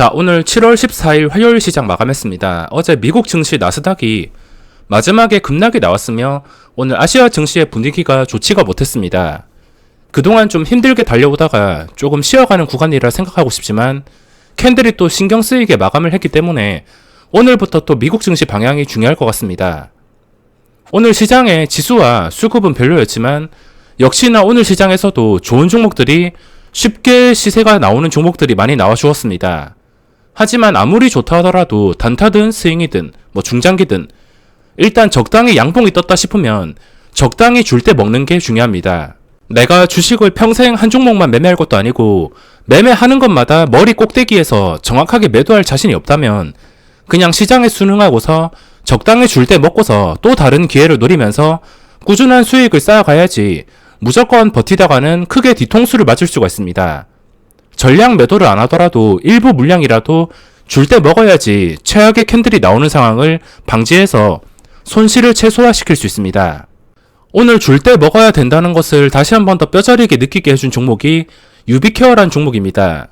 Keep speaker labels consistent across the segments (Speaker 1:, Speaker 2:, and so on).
Speaker 1: 자, 오늘 7월 14일 화요일 시장 마감했습니다. 어제 미국 증시 나스닥이 마지막에 급락이 나왔으며 오늘 아시아 증시의 분위기가 좋지가 못했습니다. 그동안 좀 힘들게 달려오다가 조금 쉬어가는 구간이라 생각하고 싶지만 캔들이 또 신경 쓰이게 마감을 했기 때문에 오늘부터 또 미국 증시 방향이 중요할 것 같습니다. 오늘 시장의 지수와 수급은 별로였지만 역시나 오늘 시장에서도 좋은 종목들이 쉽게 시세가 나오는 종목들이 많이 나와 주었습니다. 하지만 아무리 좋다 하더라도 단타든 스윙이든 뭐 중장기든 일단 적당히 양봉이 떴다 싶으면 적당히 줄 때 먹는 게 중요합니다. 내가 주식을 평생 한 종목만 매매할 것도 아니고 매매하는 것마다 머리 꼭대기에서 정확하게 매도할 자신이 없다면 그냥 시장에 순응하고서 적당히 줄 때 먹고서 또 다른 기회를 노리면서 꾸준한 수익을 쌓아가야지 무조건 버티다가는 크게 뒤통수를 맞을 수가 있습니다. 전량 매도를 안 하더라도 일부 물량이라도 줄 때 먹어야지 최악의 캔들이 나오는 상황을 방지해서 손실을 최소화시킬 수 있습니다. 오늘 줄 때 먹어야 된다는 것을 다시 한 번 더 뼈저리게 느끼게 해준 종목이 유비케어란 종목입니다.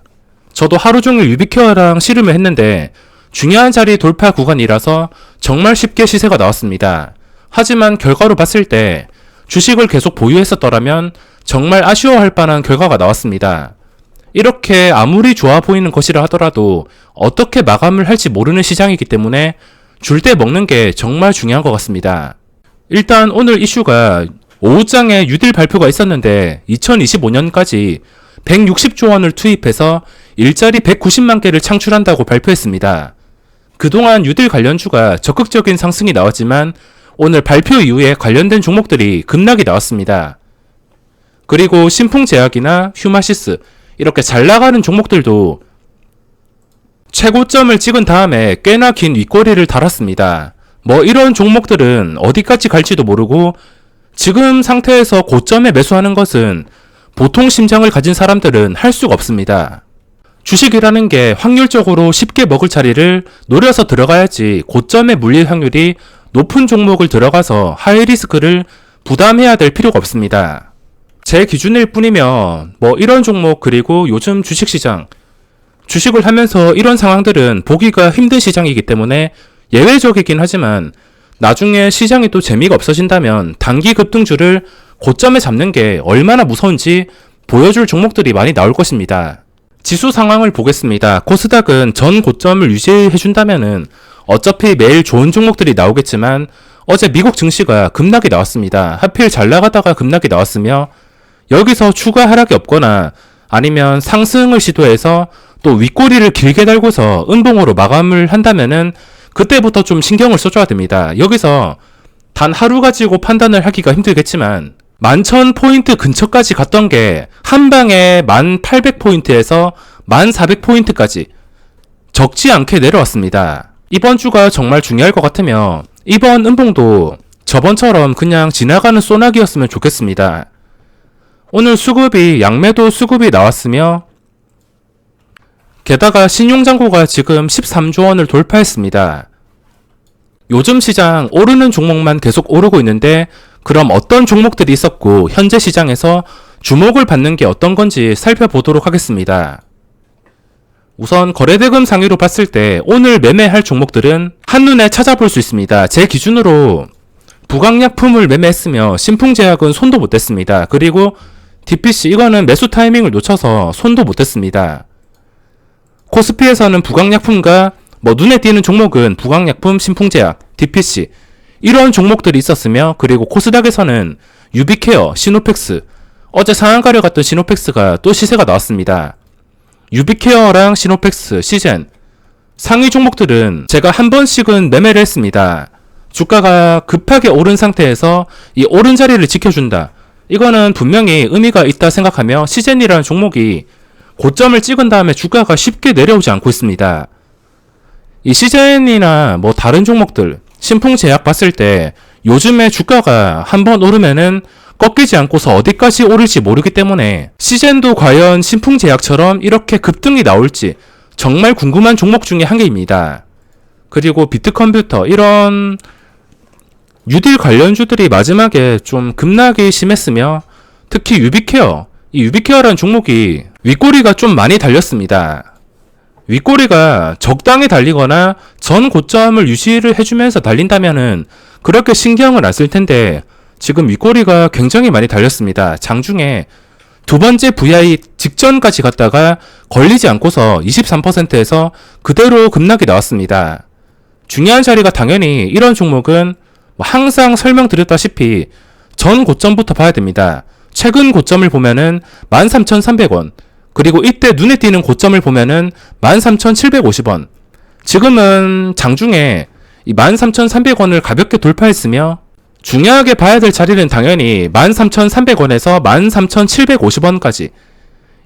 Speaker 1: 저도 하루 종일 유비케어랑 씨름을 했는데 중요한 자리 돌파 구간이라서 정말 쉽게 시세가 나왔습니다. 하지만 결과로 봤을 때 주식을 계속 보유했었더라면 정말 아쉬워할 만한 결과가 나왔습니다. 이렇게 아무리 좋아 보이는 것이라 하더라도 어떻게 마감을 할지 모르는 시장이기 때문에 줄 때 먹는 게 정말 중요한 것 같습니다. 일단 오늘 이슈가 오후장에 유딜 발표가 있었는데 2025년까지 160조 원을 투입해서 일자리 190만 개를 창출한다고 발표했습니다. 그동안 유딜 관련주가 적극적인 상승이 나왔지만 오늘 발표 이후에 관련된 종목들이 급락이 나왔습니다. 그리고 신풍제약이나 휴마시스 이렇게 잘 나가는 종목들도 최고점을 찍은 다음에 꽤나 긴 윗꼬리를 달았습니다. 뭐 이런 종목들은 어디까지 갈지도 모르고 지금 상태에서 고점에 매수하는 것은 보통 심장을 가진 사람들은 할 수가 없습니다. 주식이라는 게 확률적으로 쉽게 먹을 자리를 노려서 들어가야지 고점에 물릴 확률이 높은 종목을 들어가서 하이 리스크를 부담해야 될 필요가 없습니다. 제 기준일 뿐이면 뭐 이런 종목 그리고 요즘 주식시장 주식을 하면서 이런 상황들은 보기가 힘든 시장이기 때문에 예외적이긴 하지만 나중에 시장이 또 재미가 없어진다면 단기 급등주를 고점에 잡는 게 얼마나 무서운지 보여줄 종목들이 많이 나올 것입니다. 지수 상황을 보겠습니다. 코스닥은 전 고점을 유지해준다면은 어차피 매일 좋은 종목들이 나오겠지만 어제 미국 증시가 급락이 나왔습니다. 하필 잘 나가다가 급락이 나왔으며 여기서 추가 하락이 없거나 아니면 상승을 시도해서 또 윗꼬리를 길게 달고서 은봉으로 마감을 한다면은 그때부터 좀 신경을 써줘야 됩니다. 여기서 단 하루 가지고 판단을 하기가 힘들겠지만 11,000포인트 근처까지 갔던 게 한 방에 1,800포인트에서 1,400포인트까지 적지 않게 내려왔습니다. 이번 주가 정말 중요할 것 같으며 이번 은봉도 저번처럼 그냥 지나가는 소나기였으면 좋겠습니다. 오늘 수급이 양매도 수급이 나왔으며 게다가 신용장고가 지금 13조 원을 돌파했습니다. 요즘 시장 오르는 종목만 계속 오르고 있는데 그럼 어떤 종목들이 있었고 현재 시장에서 주목을 받는 게 어떤 건지 살펴보도록 하겠습니다. 우선 거래대금 상위로 봤을 때 오늘 매매할 종목들은 한눈에 찾아볼 수 있습니다. 제 기준으로 부강약품을 매매했으며 신풍제약은 손도 못 댔습니다. 그리고 DPC 이거는 매수 타이밍을 놓쳐서 손도 못 댔습니다. 코스피에서는 부강약품과 뭐 눈에 띄는 종목은 부강약품, 신풍제약, DPC 이런 종목들이 있었으며 그리고 코스닥에서는 유비케어, 시노펙스 어제 상한가를 갔던 시노펙스가 또 시세가 나왔습니다. 유비케어랑 시노펙스, 시젠 상위 종목들은 제가 한 번씩은 매매를 했습니다. 주가가 급하게 오른 상태에서 이 오른 자리를 지켜준다. 이거는 분명히 의미가 있다 생각하며 시젠이라는 종목이 고점을 찍은 다음에 주가가 쉽게 내려오지 않고 있습니다. 이 시젠이나 뭐 다른 종목들, 신풍제약 봤을 때 요즘에 주가가 한번 오르면은 꺾이지 않고서 어디까지 오를지 모르기 때문에 시젠도 과연 신풍제약처럼 이렇게 급등이 나올지 정말 궁금한 종목 중에 한 개입니다. 그리고 비트컴퓨터 이런 뉴딜 관련주들이 마지막에 좀 급락이 심했으며 특히 유비케어 이 유비케어라는 종목이 윗꼬리가 좀 많이 달렸습니다. 윗꼬리가 적당히 달리거나 전 고점을 유지를 해주면서 달린다면은 그렇게 신경을 안 쓸 텐데 지금 윗꼬리가 굉장히 많이 달렸습니다. 장중에 두 번째 VI 직전까지 갔다가 걸리지 않고서 23%에서 그대로 급락이 나왔습니다. 중요한 자리가 당연히 이런 종목은 뭐 항상 설명드렸다시피 전 고점부터 봐야 됩니다. 최근 고점을 보면은 13,300원, 그리고 이때 눈에 띄는 고점을 보면은 13,750원. 지금은 장중에 이 13,300원을 가볍게 돌파했으며 중요하게 봐야 될 자리는 당연히 13,300원에서 13,750원까지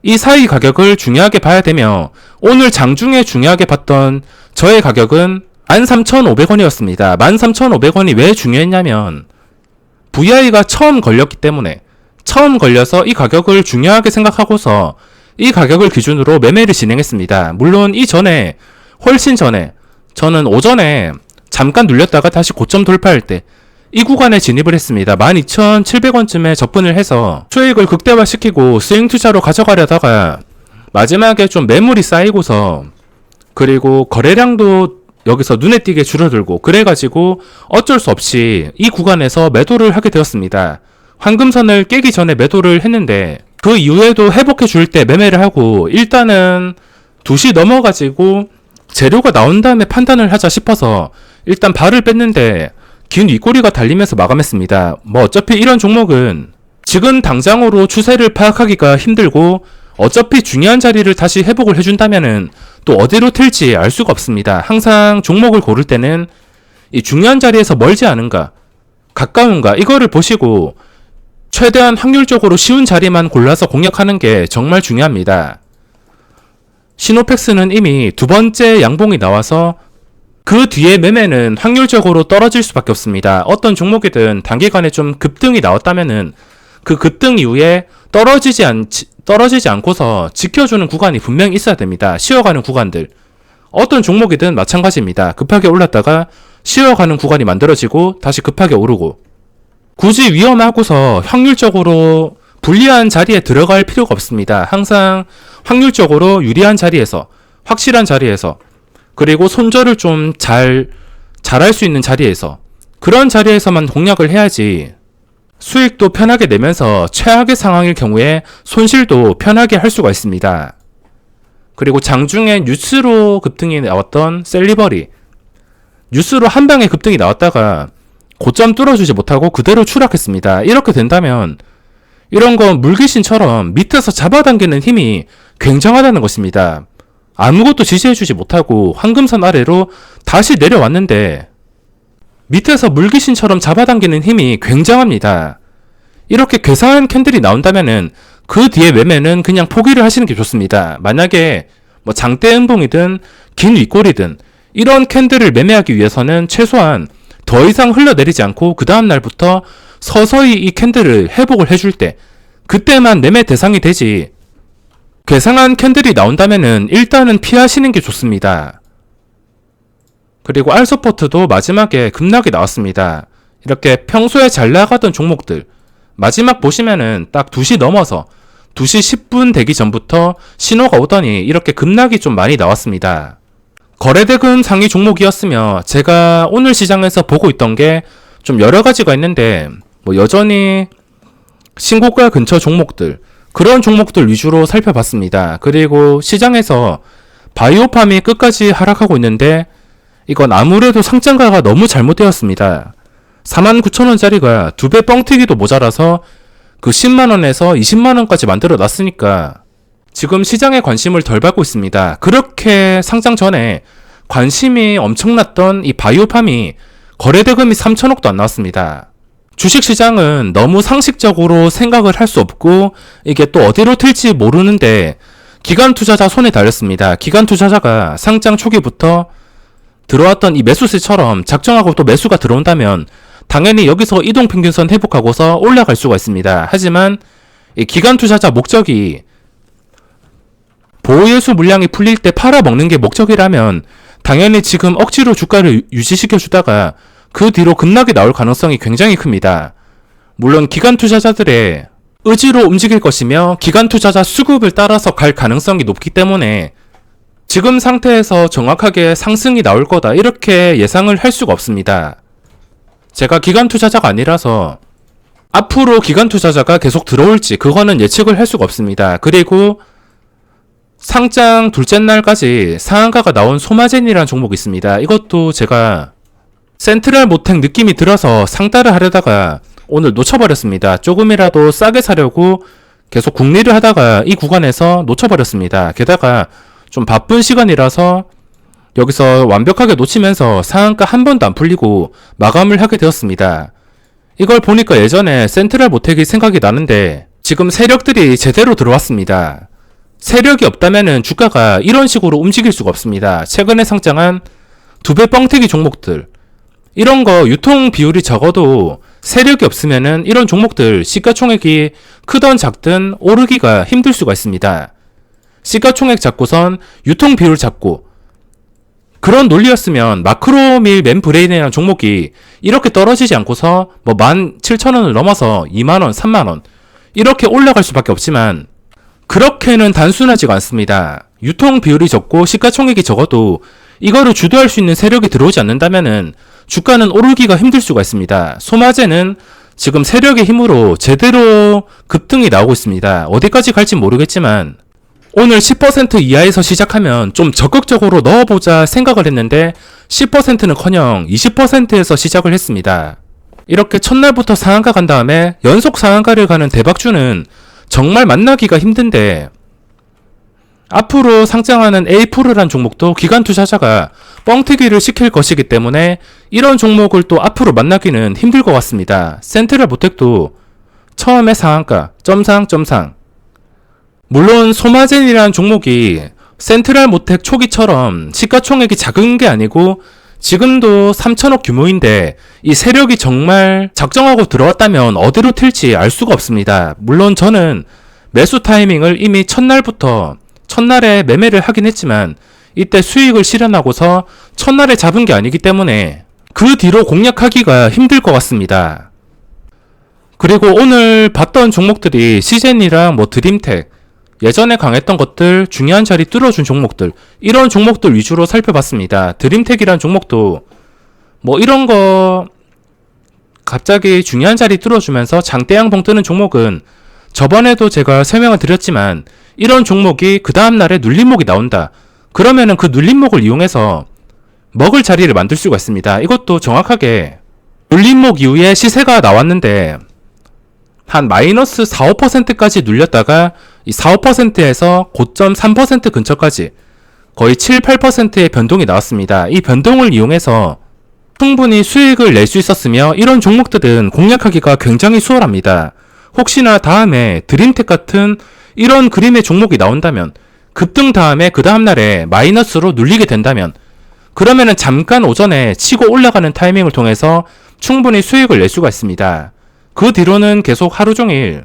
Speaker 1: 이 사이 가격을 중요하게 봐야 되며 오늘 장중에 중요하게 봤던 저의 가격은 13,500원이었습니다. 13,500원이 왜 중요했냐면 VI가 처음 걸렸기 때문에 처음 걸려서 이 가격을 중요하게 생각하고서 이 가격을 기준으로 매매를 진행했습니다. 물론 이전에 훨씬 전에 저는 오전에 잠깐 눌렸다가 다시 고점 돌파할 때 이 구간에 진입을 했습니다. 12,700원쯤에 접근을 해서 수익을 극대화시키고 스윙 투자로 가져가려다가 마지막에 좀 매물이 쌓이고서 그리고 거래량도 여기서 눈에 띄게 줄어들고 그래가지고 어쩔 수 없이 이 구간에서 매도를 하게 되었습니다. 황금선을 깨기 전에 매도를 했는데 그 이후에도 회복해 줄 때 매매를 하고 일단은 2시 넘어가지고 재료가 나온 다음에 판단을 하자 싶어서 일단 발을 뺐는데 긴 윗꼬리가 달리면서 마감했습니다. 뭐 어차피 이런 종목은 지금 당장으로 추세를 파악하기가 힘들고 어차피 중요한 자리를 다시 회복을 해준다면은 또 어디로 튈지 알 수가 없습니다. 항상 종목을 고를 때는 이 중요한 자리에서 멀지 않은가, 가까운가 이거를 보시고 최대한 확률적으로 쉬운 자리만 골라서 공략하는 게 정말 중요합니다. 시노펙스는 이미 두 번째 양봉이 나와서 그 뒤에 매매는 확률적으로 떨어질 수밖에 없습니다. 어떤 종목이든 단기간에 좀 급등이 나왔다면은 그 급등 이후에 떨어지지 않 떨어지지 않고서 지켜주는 구간이 분명히 있어야 됩니다. 쉬어가는 구간들. 어떤 종목이든 마찬가지입니다. 급하게 올랐다가 쉬어가는 구간이 만들어지고 다시 급하게 오르고 굳이 위험하고서 확률적으로 불리한 자리에 들어갈 필요가 없습니다. 항상 확률적으로 유리한 자리에서 확실한 자리에서 그리고 손절을 좀 잘 잘할 수 있는 자리에서 그런 자리에서만 공략을 해야지 수익도 편하게 내면서 최악의 상황일 경우에 손실도 편하게 할 수가 있습니다. 그리고 장중에 뉴스로 급등이 나왔던 셀리버리 뉴스로 한 방에 급등이 나왔다가 고점 뚫어주지 못하고 그대로 추락했습니다. 이렇게 된다면 이런 건 물귀신처럼 밑에서 잡아당기는 힘이 굉장하다는 것입니다. 아무것도 지시해주지 못하고 황금선 아래로 다시 내려왔는데 밑에서 물귀신처럼 잡아당기는 힘이 굉장합니다. 이렇게 괴상한 캔들이 나온다면은 그 뒤에 매매는 그냥 포기를 하시는 게 좋습니다. 만약에 뭐 장대 음봉이든 긴 윗골이든 이런 캔들을 매매하기 위해서는 최소한 더 이상 흘러내리지 않고 그 다음 날부터 서서히 이 캔들을 회복을 해줄 때 그때만 매매 대상이 되지 괴상한 캔들이 나온다면은 일단은 피하시는 게 좋습니다. 그리고 알서포트도 마지막에 급락이 나왔습니다. 이렇게 평소에 잘 나가던 종목들 마지막 보시면은 딱 2시 넘어서 2시 10분 되기 전부터 신호가 오더니 이렇게 급락이 좀 많이 나왔습니다. 거래대금 상위 종목이었으며 제가 오늘 시장에서 보고 있던 게 좀 여러 가지가 있는데 뭐 여전히 신고가 근처 종목들 그런 종목들 위주로 살펴봤습니다. 그리고 시장에서 바이오팜이 끝까지 하락하고 있는데 이건 아무래도 상장가가 너무 잘못되었습니다. 49,000원짜리가 두 배 뻥튀기도 모자라서 그 10만원에서 20만원까지 만들어 놨으니까 지금 시장에 관심을 덜 받고 있습니다. 그렇게 상장 전에 관심이 엄청났던 이 바이오팜이 거래대금이 3천억도 안 나왔습니다. 주식시장은 너무 상식적으로 생각을 할 수 없고 이게 또 어디로 튈지 모르는데 기관 투자자 손에 달렸습니다. 기관 투자자가 상장 초기부터 들어왔던 이 매수세처럼 작정하고 또 매수가 들어온다면 당연히 여기서 이동 평균선 회복하고서 올라갈 수가 있습니다. 하지만 이 기관 투자자 목적이 보호예수 물량이 풀릴 때 팔아먹는 게 목적이라면 당연히 지금 억지로 주가를 유지시켜 주다가 그 뒤로 급락이 나올 가능성이 굉장히 큽니다. 물론 기관 투자자들의 의지로 움직일 것이며 기관 투자자 수급을 따라서 갈 가능성이 높기 때문에 지금 상태에서 정확하게 상승이 나올 거다 이렇게 예상을 할 수가 없습니다. 제가 기관 투자자가 아니라서 앞으로 기관 투자자가 계속 들어올지 그거는 예측을 할 수가 없습니다. 그리고 상장 둘째 날까지 상한가가 나온 소마젠이라는 종목이 있습니다. 이것도 제가 센트럴 모텍 느낌이 들어서 상따를 하려다가 오늘 놓쳐버렸습니다. 조금이라도 싸게 사려고 계속 궁리를 하다가 이 구간에서 놓쳐버렸습니다. 게다가 좀 바쁜 시간이라서 여기서 완벽하게 놓치면서 상한가 한 번도 안 풀리고 마감을 하게 되었습니다. 이걸 보니까 예전에 센트럴 모텍이 생각이 나는데 지금 세력들이 제대로 들어왔습니다. 세력이 없다면은 주가가 이런 식으로 움직일 수가 없습니다. 최근에 상장한 두 배 뻥튀기 종목들 이런 거 유통 비율이 적어도 세력이 없으면은 이런 종목들 시가총액이 크던 작든 오르기가 힘들 수가 있습니다. 시가총액 잡고선 유통 비율 잡고 그런 논리였으면 마크로밀 맨브레인이라는 종목이 이렇게 떨어지지 않고서 뭐 17,000원을 넘어서 2만원, 3만원 이렇게 올라갈 수밖에 없지만 그렇게는 단순하지가 않습니다. 유통 비율이 적고 시가총액이 적어도 이거를 주도할 수 있는 세력이 들어오지 않는다면은 주가는 오르기가 힘들 수가 있습니다. 소마제는 지금 세력의 힘으로 제대로 급등이 나오고 있습니다. 어디까지 갈지 모르겠지만 오늘 10% 이하에서 시작하면 좀 적극적으로 넣어보자 생각을 했는데 10%는 커녕 20%에서 시작을 했습니다. 이렇게 첫날부터 상한가 간 다음에 연속 상한가를 가는 대박주는 정말 만나기가 힘든데 앞으로 상장하는 에이프르란 종목도 기관 투자자가 뻥튀기를 시킬 것이기 때문에 이런 종목을 또 앞으로 만나기는 힘들 것 같습니다. 센트럴 모텍도 처음에 상한가, 점상, 점상. 물론 소마젠이라는 종목이 센트럴 모텍 초기처럼 시가총액이 작은 게 아니고 지금도 3천억 규모인데 이 세력이 정말 작정하고 들어왔다면 어디로 튈지 알 수가 없습니다. 물론 저는 매수 타이밍을 이미 첫날부터 첫날에 매매를 하긴 했지만 이때 수익을 실현하고서 첫날에 잡은 게 아니기 때문에 그 뒤로 공략하기가 힘들 것 같습니다. 그리고 오늘 봤던 종목들이 시젠이랑 뭐 드림텍 예전에 강했던 것들 중요한 자리 뚫어준 종목들 이런 종목들 위주로 살펴봤습니다. 드림텍이란 종목도 뭐 이런 거 갑자기 중요한 자리 뚫어주면서 장대양봉 뜨는 종목은 저번에도 제가 설명을 드렸지만 이런 종목이 그 다음날에 눌림목이 나온다. 그러면은 그 눌림목을 이용해서 먹을 자리를 만들 수가 있습니다. 이것도 정확하게 눌림목 이후에 시세가 나왔는데 한 마이너스 4, 5%까지 눌렸다가 이 4, 5%에서 고점 3% 근처까지 거의 7, 8%의 변동이 나왔습니다. 이 변동을 이용해서 충분히 수익을 낼 수 있었으며 이런 종목들은 공략하기가 굉장히 수월합니다. 혹시나 다음에 드림텍 같은 이런 그림의 종목이 나온다면 급등 다음에 그 다음날에 마이너스로 눌리게 된다면 그러면은 잠깐 오전에 치고 올라가는 타이밍을 통해서 충분히 수익을 낼 수가 있습니다. 그 뒤로는 계속 하루 종일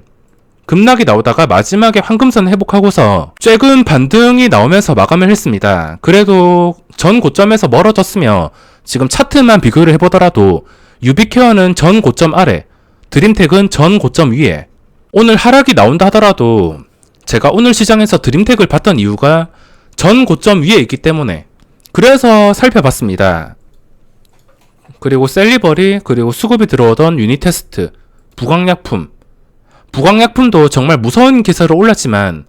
Speaker 1: 급락이 나오다가 마지막에 황금선 회복하고서 최근 반등이 나오면서 마감을 했습니다. 그래도 전 고점에서 멀어졌으며 지금 차트만 비교를 해보더라도 유비케어는 전 고점 아래, 드림텍은 전 고점 위에 오늘 하락이 나온다 하더라도 제가 오늘 시장에서 드림텍을 봤던 이유가 전 고점 위에 있기 때문에 그래서 살펴봤습니다. 그리고 셀리버리 그리고 수급이 들어오던 유니테스트 부광약품 부광약품도 정말 무서운 기세로 올랐지만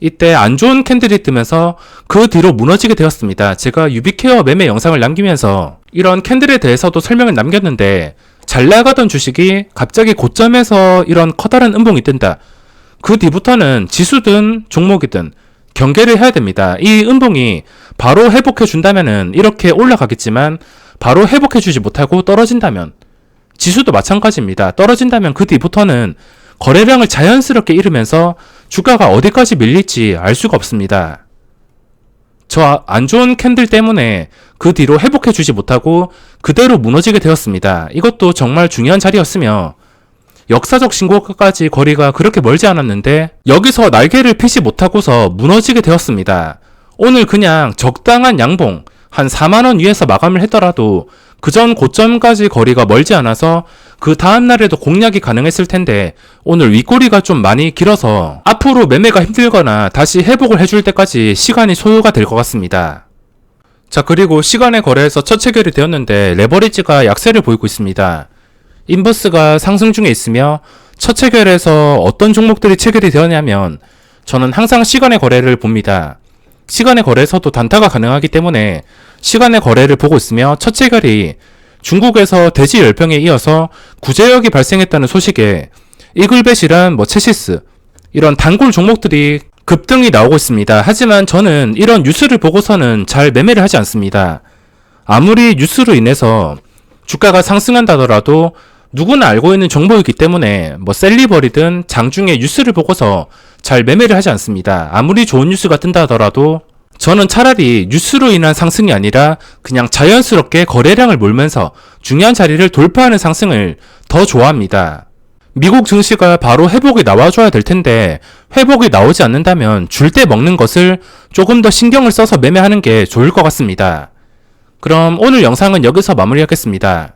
Speaker 1: 이때 안 좋은 캔들이 뜨면서 그 뒤로 무너지게 되었습니다. 제가 유비케어 매매 영상을 남기면서 이런 캔들에 대해서도 설명을 남겼는데 잘 나가던 주식이 갑자기 고점에서 이런 커다란 음봉이 뜬다. 그 뒤부터는 지수든 종목이든 경계를 해야 됩니다. 이 음봉이 바로 회복해 준다면은 이렇게 올라가겠지만 바로 회복해 주지 못하고 떨어진다면 지수도 마찬가지입니다. 떨어진다면 그 뒤부터는 거래량을 자연스럽게 잃으면서 주가가 어디까지 밀릴지 알 수가 없습니다. 저 안 좋은 캔들 때문에 그 뒤로 회복해 주지 못하고 그대로 무너지게 되었습니다. 이것도 정말 중요한 자리였으며 역사적 신고가까지 거리가 그렇게 멀지 않았는데 여기서 날개를 펴지 못하고서 무너지게 되었습니다. 오늘 그냥 적당한 양봉 한 4만원 위에서 마감을 했더라도 그 전 고점까지 거리가 멀지 않아서 그 다음날에도 공략이 가능했을 텐데 오늘 윗꼬리가 좀 많이 길어서 앞으로 매매가 힘들거나 다시 회복을 해줄 때까지 시간이 소요가 될 것 같습니다. 자 그리고 시간의 거래에서 첫 체결이 되었는데 레버리지가 약세를 보이고 있습니다. 인버스가 상승 중에 있으며 첫 체결에서 어떤 종목들이 체결이 되었냐면 저는 항상 시간의 거래를 봅니다. 시간의 거래에서도 단타가 가능하기 때문에 시간의 거래를 보고 있으며 첫 체결이 중국에서 대지 열병에 이어서 구제역이 발생했다는 소식에 이글벳이란 뭐 체시스 이런 단골 종목들이 급등이 나오고 있습니다. 하지만 저는 이런 뉴스를 보고서는 잘 매매를 하지 않습니다. 아무리 뉴스로 인해서 주가가 상승한다더라도 누구나 알고 있는 정보이기 때문에 뭐 셀리버리든 장중에 뉴스를 보고서 잘 매매를 하지 않습니다. 아무리 좋은 뉴스가 뜬다 하더라도 저는 차라리 뉴스로 인한 상승이 아니라 그냥 자연스럽게 거래량을 몰면서 중요한 자리를 돌파하는 상승을 더 좋아합니다. 미국 증시가 바로 회복이 나와줘야 될 텐데 회복이 나오지 않는다면 줄 때 먹는 것을 조금 더 신경을 써서 매매하는 게 좋을 것 같습니다. 그럼 오늘 영상은 여기서 마무리하겠습니다.